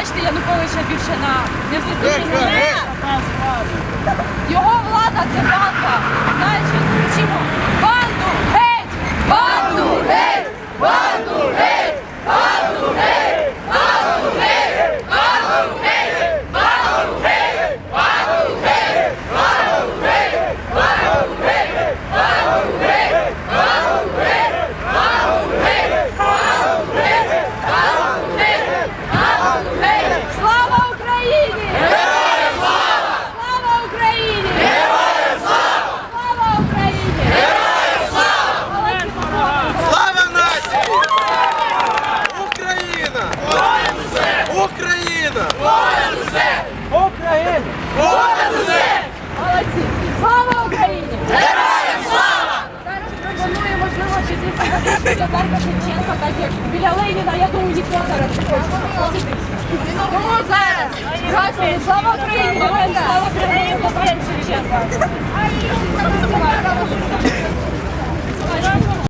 бачите Януковича більше на не в суспільній звісно, Дарка Шевченка, так як біля Леніна, я думаю, ніхто зараз не хоче. Тому зараз, згадуємо, слава Україні, слава Україні, слава Шевченка.